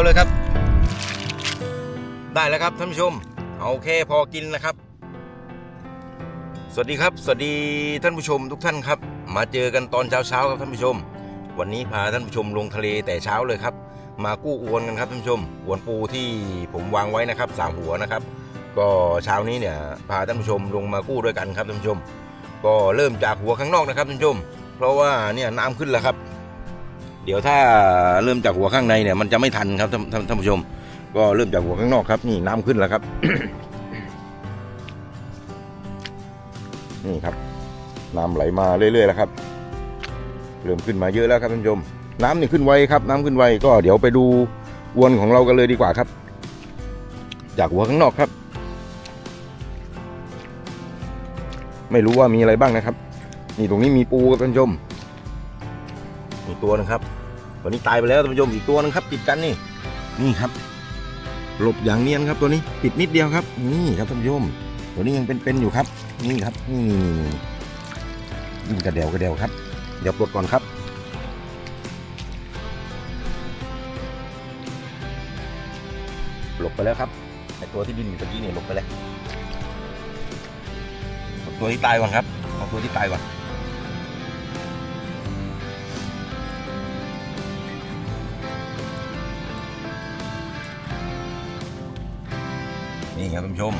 ยงอย่างเดียวเลยครับ ได้แล้วครับท่านผู้ชมเอาโอเคพอกินนะครับ สวัสดีครับ สวัสดีท่านผู้ชมทุกท่านครับ มาเจอกันตอนเช้าเช้าครับท่านผู้ชม วันนี้พาท่านผู้ชมลงทะเลแต่เช้าเลยครับ มากู้อวนกันครับท่านผู้ชมอวนปูที่ผมวางไว้นะครับสามหัวนะครับ ก็เช้านี้เนี่ยพาท่านผู้ชมลงมากู้ด้วยกันครับท่านผู้ชม ก็เริ่มจากหัวข้างนอกนะครับท่านผู้ชม เพราะว่าเนี่ยน้ำขึ้นแล้วครับ ดี๋ยวถ้าเริ่มจากหัวข้างในเนี่ยมันจะไม่ทันครับท่านท่านผู้ชม ก็เริ่มจากหัวข้างนอกครับ นี่น้ำขึ้นแล้วครับ นี่ครับ น้ำไหลมาเรื่อยๆแล้วครับ เริ่มขึ้นมาเยอะแล้วครับท่านผู้ชม น้ำนี่ขึ้นไวครับ น้ำขึ้นไวก็เดี๋ยวไปดูอวนของเรากันเลยดีกว่าครับ จากหัวข้างนอกครับ ไม่รู้ว่ามีอะไรบ้างนะครับ นี่ตรงนี้มีปูครับท่านผู้ชมมีตัวหนึงครับ ตัวนี้ตายไปแล้วท่านผู้ชมอีกตัวหนึงครับ ติดกันนี่นี่ครับ หลบอย่างเนียนครับ ตัวนี้ติดนิดเดียวครับ นี่ครับท่านผู้ชมตัวนี้ยังเป็นๆอยู่ครับ นี่ครับนี่นี่กระเดวกระเดวครับ เดี๋ยวปลดก่อนครับหลบไปแล้วครับไอตัวที่บินอยู่ตะกี้เนี่ยหลบไปแล้วตัวที่ตายก่อนครับเอาตัวที่ตายก่อน นี่ครับท่านผู้ชม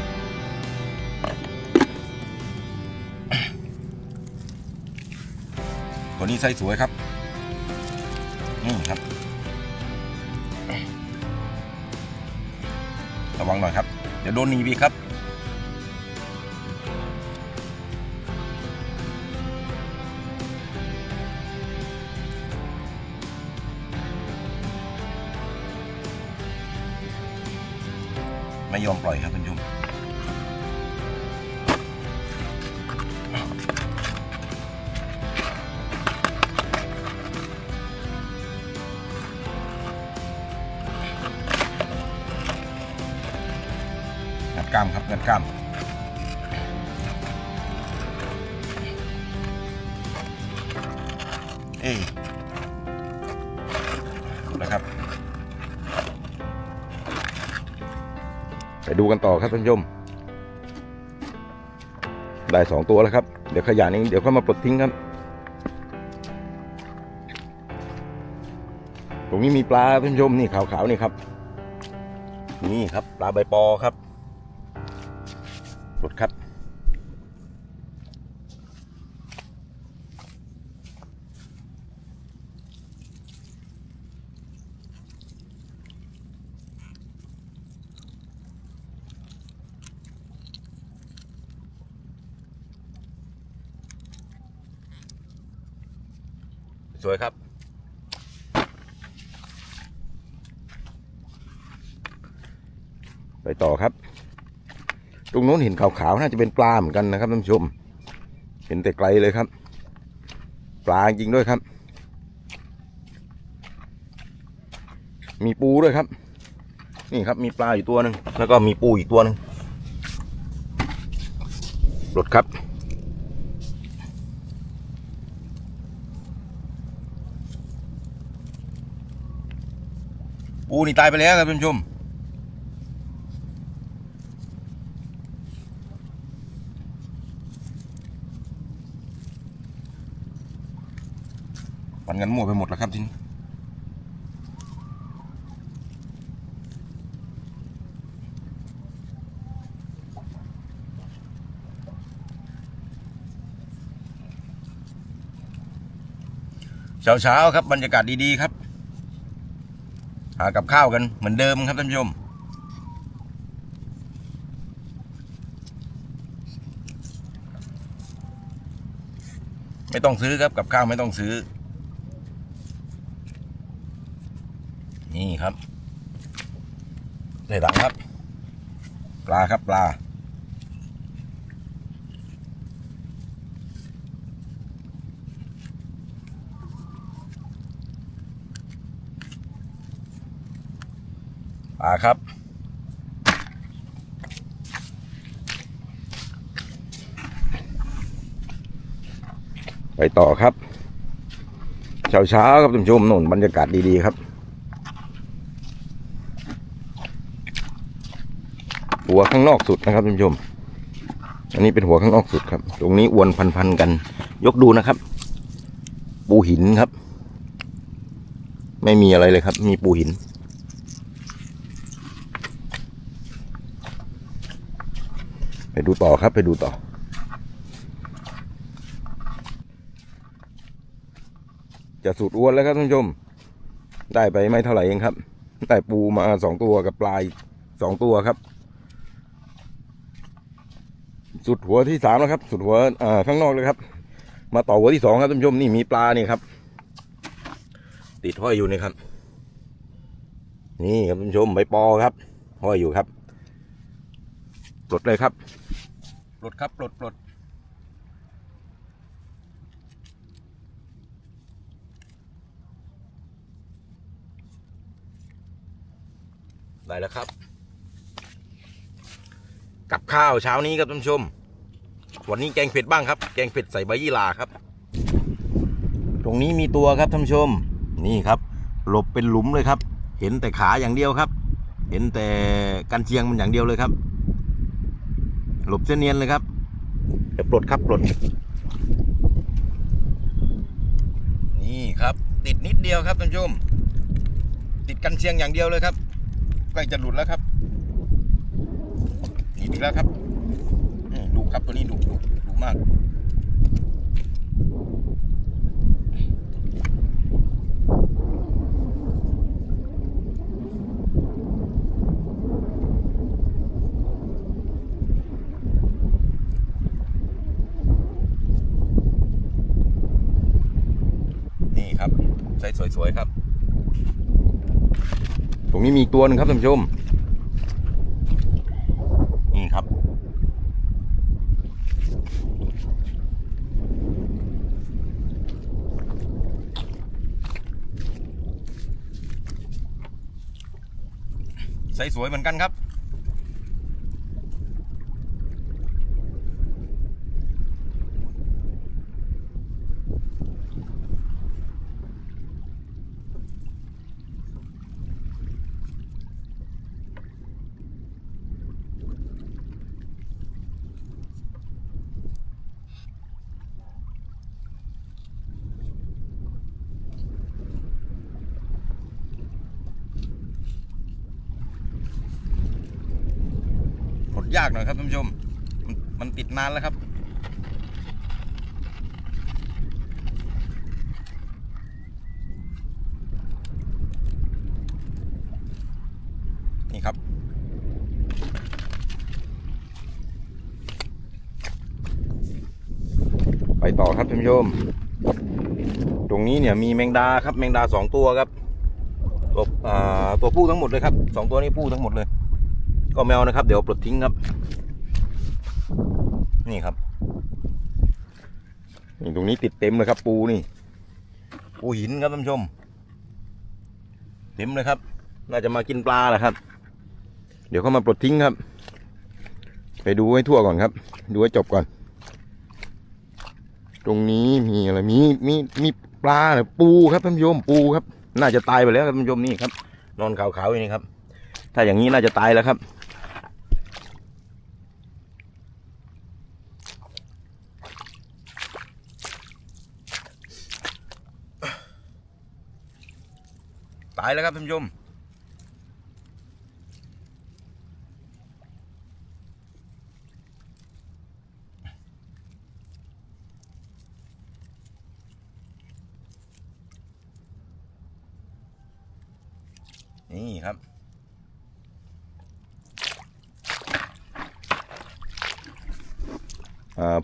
ตัวนี้ไส์สวยครับนี่ครับ ระวังหน่อยครับ เดี๋ยวโดนหนีบีครับไม่ยอมปล่อยครับ นะครับ ไปดูกันต่อครับท่านผู้ชมได้สองตัวแล้วครับ เดี๋ยวขยะนี้เดี๋ยวเข้ามาปลดทิ้งครับ ตรงนี้มีปลาท่านผู้ชมนี่ขาวๆนี่ครับ นี่ครับ ปลาใบปอครับปลดครับ ไปต่อครับ ตรงโน้นเห็นขาวๆน่าจะเป็นปลาเหมือนกันนะครับท่านผู้ชม เห็นแต่ไกลเลยครับ ปลาจริงด้วยครับ มีปูด้วยครับ นี่ครับมีปลาอยู่ตัวหนึ่งแล้วก็มีปูอีกตัวหนึ่งหลดครับปูนี่ตายไปแล้วครับท่านผู้ชม กันมั่วไปหมดแล้วครับทีนี้เช้าครับบรรยากาศดีๆครับ หากับข้าวกันเหมือนเดิมครับท่านผู้ชมไม่ต้องซื้อครับกับข้าวไม่ต้องซื้อ นี่ ครับได้ดังครับ ปลาครับปลาปลาครับไปต่อครับ เช้าเช้าๆครับท่านผู้ชมนู่นบรรยากาศดี ๆ ครับ หัวข้างนอกสุดนะครับท่านผู้ชม อันนี้เป็นหัวข้างนอกสุดครับ ตรงนี้อวนพันๆกัน ยกดูนะครับ ปูหินครับ ไม่มีอะไรเลยครับ มีปูหิน ไปดูต่อครับ ไปดูต่อจะสุดอ้วนแล้วครับท่านผู้ชม ได้ไปไม่เท่าไหร่เองครับ ได้ปูมาสองตัวกับปลายสองตัวครับ สุดหัวที่สามแล้วครับ สุดหัวอ่าข้างนอกเลยครับ มาต่อหัวที่สองครับท่านผู้ชมนี่มีปลานี่ครับ ติดห้อยอยู่นี่ครับ นี่ครับท่านผู้ชมใบปอครับ ห้อยอยู่ครับปลดเลยครับปลดครับปลดปลดได้แล้วครับ กับข้าวเช้านี้ครับท่านผู้ชม วันนี้แกงเผ็ดบ้างครับ แกงเผ็ดใส่ใบยี่หร่าครับ ตรงนี้มีตัวครับท่านผู้ชม นี่ครับ หลบเป็นหลุมเลยครับ เห็นแต่ขาอย่างเดียวครับ เห็นแต่กันเชียงมันอย่างเดียวเลยครับ หลบเส้นเนียนเลยครับเดี๋ยวปลดครับปลด นี่ครับ ติดนิดเดียวครับท่านผู้ชม ติดกันเชียงอย่างเดียวเลยครับใกล้จะหลุดแล้วครับ หนีไปแล้วครับดูครับตัวนี้ดูดูดูมากนี่ครับใส่สวยๆครับ ตรงนี้มีตัวหนึ่งครับท่านผู้ชม นี่ครับ ใส่สวยเหมือนกันครับ ยากหน่อยครับท่านผู้ชมมันมันติดนานแล้วครับ นี่ครับ ไปต่อครับท่านผู้ชม ตรงนี้เนี่ยมีแมงดาครับแมงดาสองตัวครับตัวตัวผู้ทั้งหมดเลยครับสองตัวนี้ผู้ทั้งหมดเลย ก็แมวนะครับ เดี๋ยวปลดทิ้งครับ นี่ครับนี่ตรงนี้ติดเต็มเลยครับ ปูนี่ปูหินครับท่านผู้ชม เต็มเลยครับ น่าจะมากินปลาแหละครับ เดี๋ยวเขามาปลดทิ้งครับ ไปดูให้ทั่วก่อนครับ ดูให้จบก่อน ตรงนี้มีอะไรมีมีมีปลาหรือปูครับท่านผู้ชมปูครับ น่าจะตายไปแล้วครับท่านผู้ชมนี่ครับ นอนขาวๆอย่างนี้ครับ ถ้าอย่างนี้น่าจะตายแล้วครับ ตายแล้วครับท่านผู้ชมนี่ครับ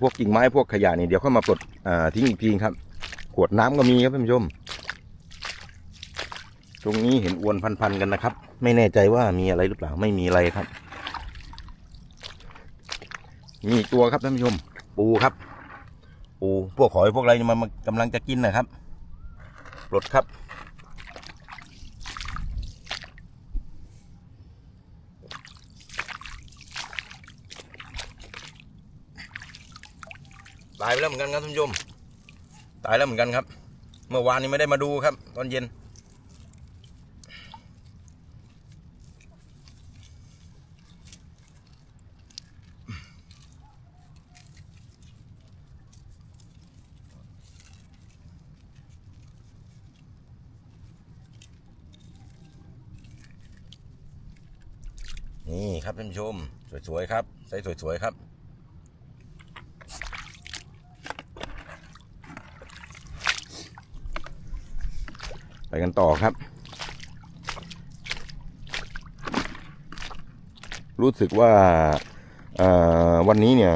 พวกกิ่งไม้พวกขยะนี่เดี๋ยวค่อยมาปลดทิ้งอีกทีครับ ขวดน้ำก็มีครับท่านผู้ชม ตรงนี้เห็นอวนพันๆกันนะครับ ไม่แน่ใจว่ามีอะไรหรือเปล่าไม่มีอะไรครับ มีอีกตัวครับท่านผู้ชม ปูครับ ปูพวกหอยพวกอะไรมันมันกำลังจะกินนะครับปลดครับ ตายไปแล้วเหมือนกันครับท่านผู้ชม ตายแล้วเหมือนกันครับ เมื่อวานนี้ไม่ได้มาดูครับ ตอนเย็น นี่ ครับท่านผู้ชม สวยๆครับใส่สวยๆครับ ไปกันต่อครับ รู้สึกว่าวันนี้เนี่ย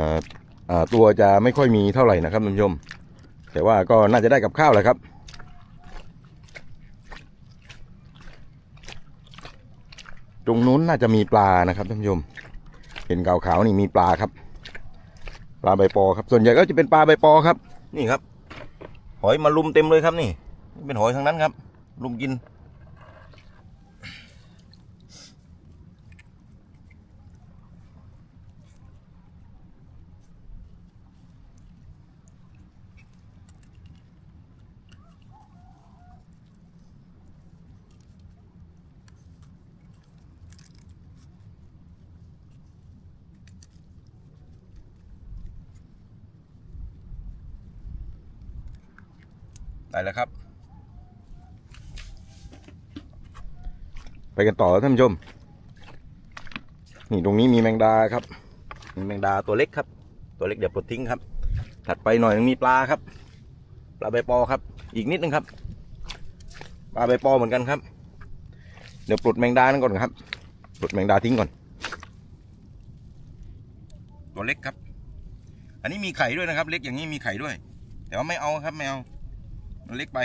ตัวจะไม่ค่อยมีเท่าไหร่นะครับท่านผู้ชม แต่ว่าก็น่าจะได้กับข้าวแหละครับ ตรงนู้นน่าจะมีปลานะครับท่านผู้ชมเห็นขาวๆนี่มีปลาครับ ปลาใบปอครับ ส่วนใหญ่ก็จะเป็นปลาใบปอครับ นี่ครับ หอยมาลุมเต็มเลยครับนี่ เป็นหอยทั้งนั้นครับ ลุมกิน ได้แล้วครับ ไปกันต่อท่านผู้ชม นี่ตรงนี้มีแมงดาครับ มีแมงดาตัวเล็กครับ ตัวเล็กเดี๋ยวปลดทิ้งครับ ถัดไปหน่อยนึงมีปลาครับ ปลาใบปอครับ อีกนิดนึงครับ ปลาใบปอเหมือนกันครับ เดี๋ยวปลดแมงดานั่นก่อนครับ ปลดแมงดาทิ้งก่อน ตัวเล็กครับ อันนี้มีไข่ด้วยนะครับ เล็กอย่างนี้มีไข่ด้วย แต่ว่าไม่เอาครับไม่เอามัน เล็กไป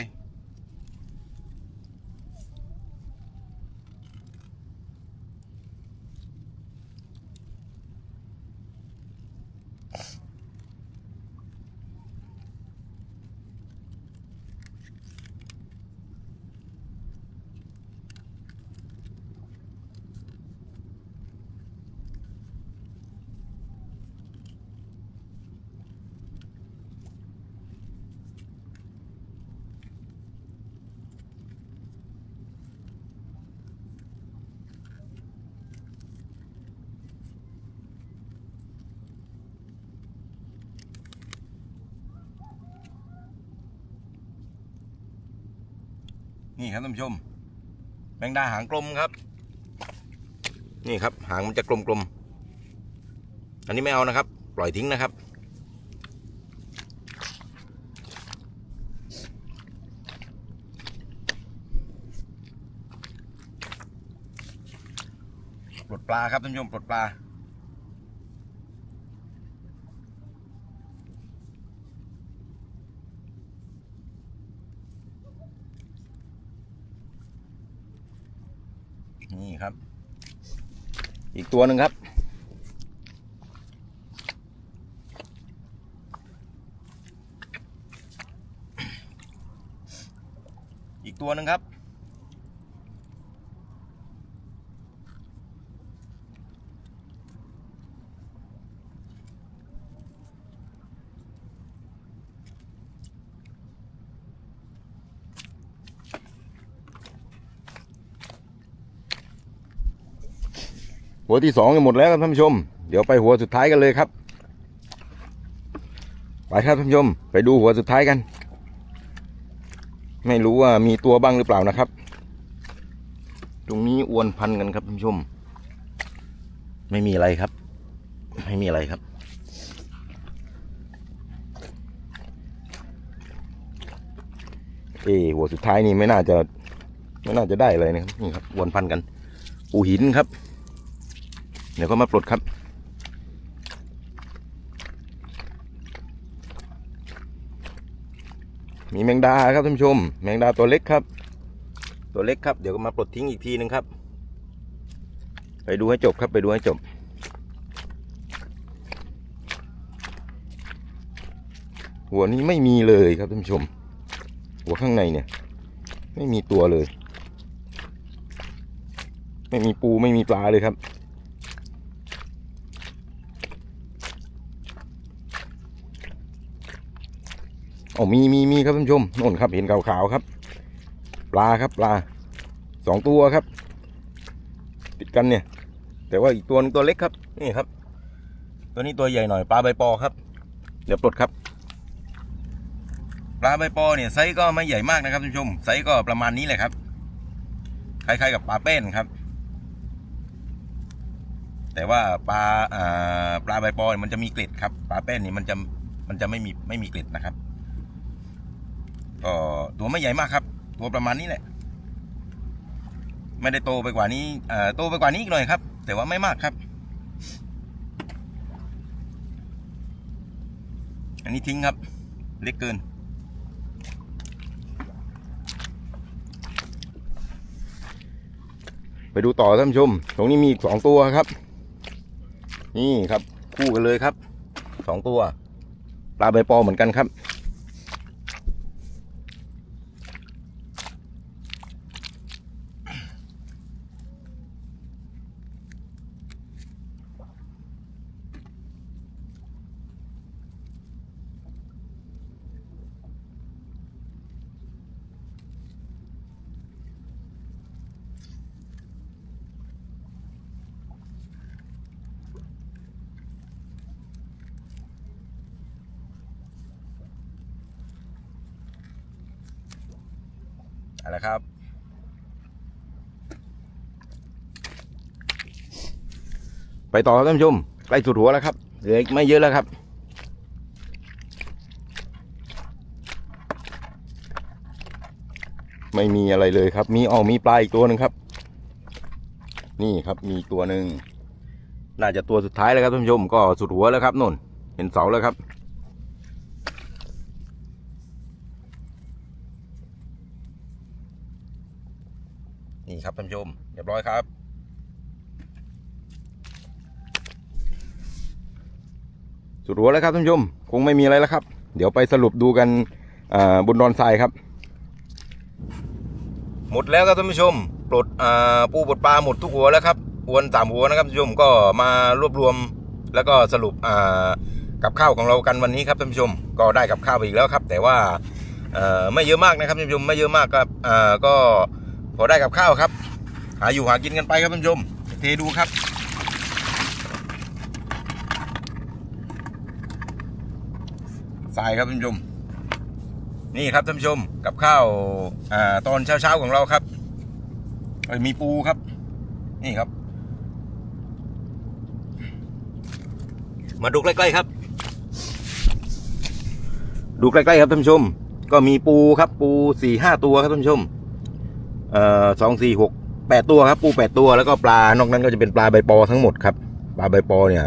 นี่ครับท่านผู้ชม แมงดาหางกลมครับ นี่ครับ หางมันจะกลมๆ อันนี้ไม่เอานะครับ ปล่อยทิ้งนะครับ ปลดปลาครับท่านผู้ชมปลดปลา นี่ครับ อีกตัวหนึ่งครับ อีกตัวหนึ่งครับ หัวที่สองหมดแล้วครับท่านผู้ชม เดี๋ยวไปหัวสุดท้ายกันเลยครับ ไปครับท่านผู้ชม ไปดูหัวสุดท้ายกัน ไม่รู้ว่ามีตัวบ้างหรือเปล่านะครับ ตรงนี้อวนพันกันครับท่านผู้ชม ไม่มีอะไรครับ ไม่มีอะไรครับเออหัวสุดท้ายนี่ไม่น่าจะ ไม่น่าจะได้เลยนะครับนี่ครับอวนพันกัน ปูหินครับ เดี๋ยวก็มาปลดครับ มีแมงดาครับท่านผู้ชม แมงดาตัวเล็กครับ ตัวเล็กครับ เดี๋ยวก็มาปลดทิ้งอีกทีหนึงครับ ไปดูให้จบครับไปดูให้จบหัวนี้ไม่มีเลยครับท่านผู้ชม หัวข้างในเนี่ย ไม่มีตัวเลย ไม่มีปูไม่มีปลาเลยครับ โอ้มีมีมีครับท่านผู้ชมโน่นครับเห็นขาวๆครับ ปลาครับปลาสองตัวครับ ติดกันเนี่ย แต่ว่าอีกตัวหนึงตัวเล็กครับ นี่ครับ ตัวนี้ตัวใหญ่หน่อยปลาใบปอครับ เดี๋ยวปลดครับ ปลาใบปอเนี่ยไซส์ก็ไม่ใหญ่มากนะครับท่านผู้ชมไซส์ก็ประมาณนี้แหละครับคล้ายๆกับปลาเป้นครับ แต่ว่าปลาปลาใบปอเนี่ยมันจะมีเกล็ดครับ ปลาเป้นนี่มันจะมันจะไม่มีไม่มีเกล็ดนะครับ ก็ตัวไม่ใหญ่มากครับ ตัวประมาณนี้แหละ ไม่ได้โตไปกว่านี้เอ่อโตไปกว่านี้อีกหน่อยครับ แต่ว่าไม่มากครับ อันนี้ทิ้งครับ เล็กเกินไปดูต่อท่านผู้ชม ตรงนี้มีอีกสองตัวครับ นี่ครับ คู่กันเลยครับ สองตัว ปลาใบปอเหมือนกันครับ ไปต่อครับท่านผู้ชมใกล้สุดหัวแล้วครับเหลือไม่เยอะแล้วครับ ไม่มีอะไรเลยครับ มีอ๋อมีปลาอีกตัวหนึ่งครับ นี่ครับมีตัวหนึ่งน่าจะตัวสุดท้ายแล้วครับท่านผู้ชมก็สุดหัวแล้วครับนุ่นเห็นเสาแล้วครับ นี่ครับท่านผู้ชมเรียบร้อยครับ สุดหัวแล้วครับท่านผู้ชมคงไม่มีอะไรแล้วครับ เดี๋ยวไปสรุปดูกันบนดอนทรายครับ หมดแล้วครับท่านผู้ชมปลดปูปลดปลาหมดทุกหัวแล้วครับอวนสามหัวนะครับท่านผู้ชมก็มารวบรวมแล้วก็สรุปกับข้าวของเรากันวันนี้ครับท่านผู้ชม ก็ได้กับข้าวไปอีกแล้วครับ แต่ว่าไม่เยอะมากนะครับท่านผู้ชมไม่เยอะมากครับก็พอได้กับข้าวครับ หาอยู่หากินกันไปครับท่านผู้ชมเทดูครับ ทรายครับท่านผู้ชม นี่ครับท่านผู้ชมกับข้าวอ่าตอนเช้าๆของเราครับมีปูครับ นี่ครับ มาดูใกล้ๆครับ ดูใกล้ๆครับท่านผู้ชม ก็มีปูครับ ปูสี่ห้าตัวครับท่านผู้ชมเอ่อสองสี่หกแปดตัวครับ ปูแปดตัวแล้วก็ปลานอกนั้นก็จะเป็นปลาใบปอทั้งหมดครับ ปลาใบปอเนี่ย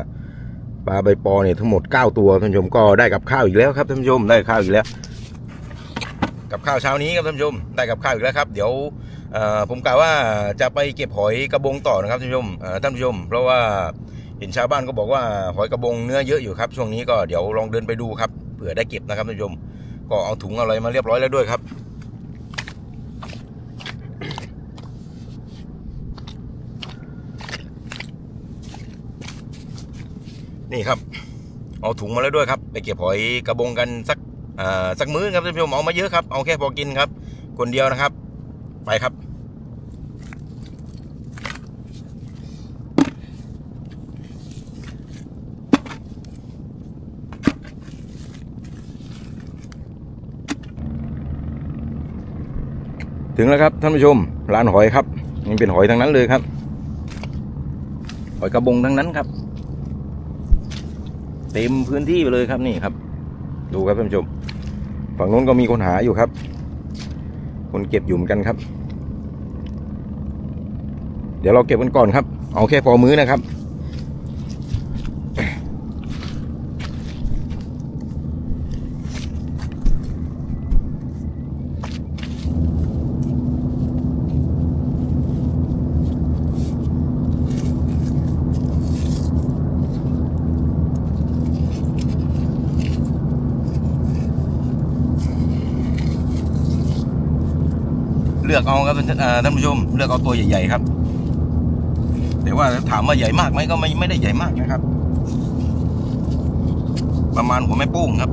ปลาใบปอเนี่ยทั้งหมดเก้าตัวท่านผู้ชมก็ได้กับข้าวอีกแล้วครับท่านผู้ชมได้ข้าวอีกแล้ว กับข้าวเช้านี้ครับท่านผู้ชมได้กับข้าวอีกแล้วครับ เดี๋ยวผมกล่าวว่าจะไปเก็บหอยกระบงต่อนะครับท่านผู้ชมท่านผู้ชม เพราะว่าเห็นชาวบ้านก็บอกว่าหอยกระบงเนื้อเยอะอยู่ครับช่วงนี้ก็เดี๋ยวลองเดินไปดูครับเผื่อได้เก็บนะครับท่านผู้ชมก็เอาถุงอะไรมาเรียบร้อยแล้วด้วยครับ นี่ครับ เอาถุงมาแล้วด้วยครับ ไปเก็บหอยกระบงกันสักสักมื้อครับท่านผู้ชมเอามาเยอะครับ เอาแค่พอกินครับ คนเดียวนะครับ ไปครับ ถึงแล้วครับท่านผู้ชมร้านหอยครับนี่เป็นหอยทั้งนั้นเลยครับ หอยกระบงทั้งนั้นครับ เต็มพื้นที่ไปเลยครับนี่ครับ ดูครับท่านผู้ชม ฝั่งนู้นก็มีคนหาอยู่ครับ คนเก็บอยู่เหมือนกันครับ เดี๋ยวเราเก็บกันก่อนครับ เอาแค่พอมื้อนะครับ เลือกเอาครับท่านผู้ชมเลือกเอาตัวใหญ่ๆครับ แต่ว่าถามว่าใหญ่มากไหมก็ไม่ไม่ได้ใหญ่มากนะครับ ประมาณหัวแม่โป้งครับ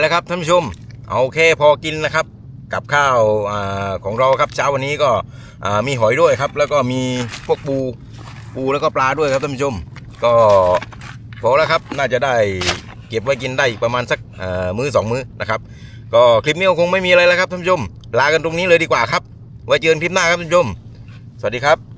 แล้วครับท่านผู้ชมเอาโอเคพอกินนะครับกับข้าวอของเราครับเช้าวันนี้ก็มีหอยด้วยครับ แล้วก็มีพวกปูปูแล้วก็ปลาด้วยครับท่านผู้ชม ก็พอแล้วครับน่าจะได้เก็บไว้กินได้อีกประมาณสักมื้อสองมื้อนะครับ ก็คลิปนี้ก็คงไม่มีอะไรแล้วครับท่านผู้ชม ลากันตรงนี้เลยดีกว่าครับ ไว้เจอกันคลิปหน้าครับท่านผู้ชม สวัสดีครับ